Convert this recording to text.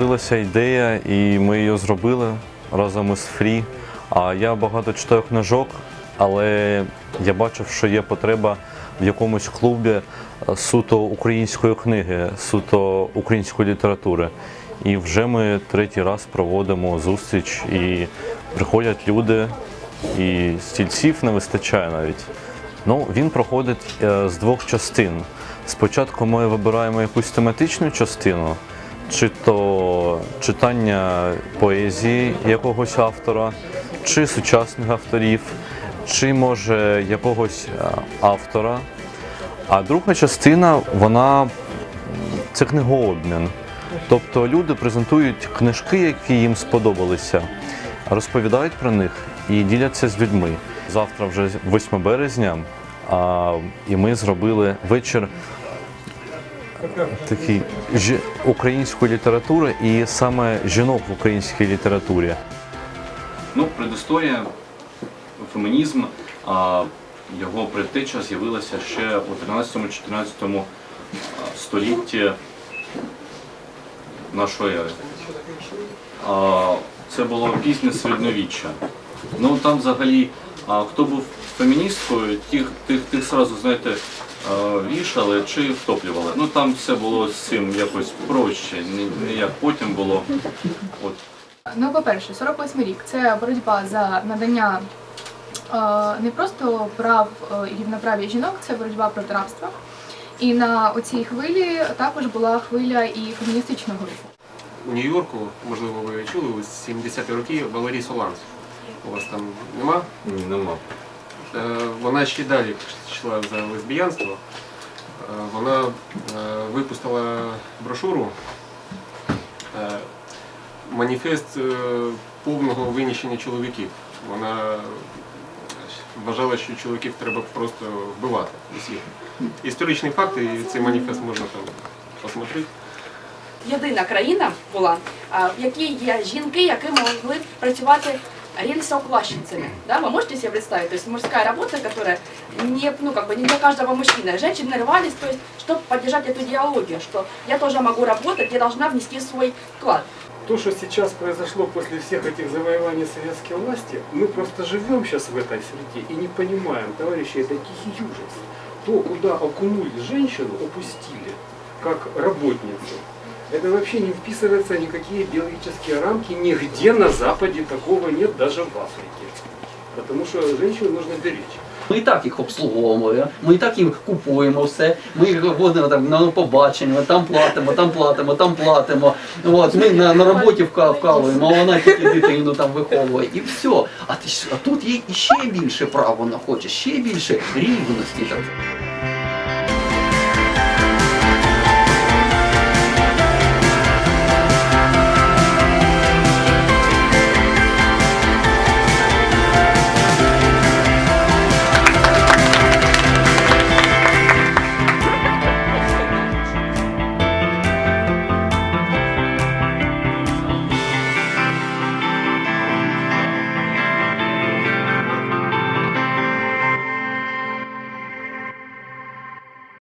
Народилася ідея, і ми її зробили разом із Фрі. А я багато читаю книжок, але я бачив, що є потреба в якомусь клубі е, суто української книги, суто української літератури. І вже ми третій раз проводимо зустріч, і приходять люди, і стільців не вистачає навіть. Ну, він проходить е, з двох частин. Спочатку ми вибираємо якусь тематичну частину, чи то читання поезії якогось автора, чи сучасних авторів, чи може якогось е, автора. А друга частина, вона це книгообмін. Тобто люди презентують книжки, які їм сподобалися, розповідають про них і діляться з людьми. Завтра вже 8 березня, а, і ми зробили вечір такий жі- української літератури і саме жінок в українській літературі. Ну, предісторія, фемінізм, а, його предтеча з'явилася ще у 13-14 столітті нашої ери. Це було пізнє середньовіччя. Ну там взагалі, хто був феміністкою, тих, тих, тих сразу, знаєте, вішали чи втоплювали. Ну там все було з цим якось проще, не, не як потім було. От Ну, по-перше, 48 рік це боротьба за надання е, не просто прав е, і рівноправ'я жінок, це боротьба проти рабства. І на оцій хвилі також була хвиля і феміністичного руху. у Нью-Йорку, можливо, ви чули у 70-ті роки Валерій Соланс. У вас там нема? ні, нема. Е, Вона ще далі йшла за лесбіянство. Е, Вона е, випустила брошуру Маніфест повного винищення чоловіків. Вона вважала, що чоловіків треба просто вбивати усіх. Історичні факти, і цей маніфест можна там посмотрети. єдина країна була, в якій є жінки, які могли працювати рельсоукладчицами. Да? Вы можете себе представить? То есть мужская работа, которая не, ну, как бы не для каждого мужчины. Женщины рвались, то есть, чтобы поддержать эту идеологию, что я тоже могу работать, я должна внести свой вклад. То, что сейчас произошло после всех этих завоеваний советской власти, мы просто живем сейчас в этой среде и не понимаем, товарищи, это тихий ужас. То, куда окунули женщину, опустили, как работницу, это вообще не вписывается в никакие биологические рамки, нигде на Западе такого нет, даже в Африке. Потому что женщину нужно беречь. Ми і так їх обслуговуємо, ми і так їм купуємо все. Ми їх водимо там на побачення, там платимо, там платимо, там платимо. От, ми на, на роботі вка- вкалуємо, а вона тільки дитину там виховує. І все. А, ти, ж- а тут є ще більше прав вона хоче, ще більше рівності. Так.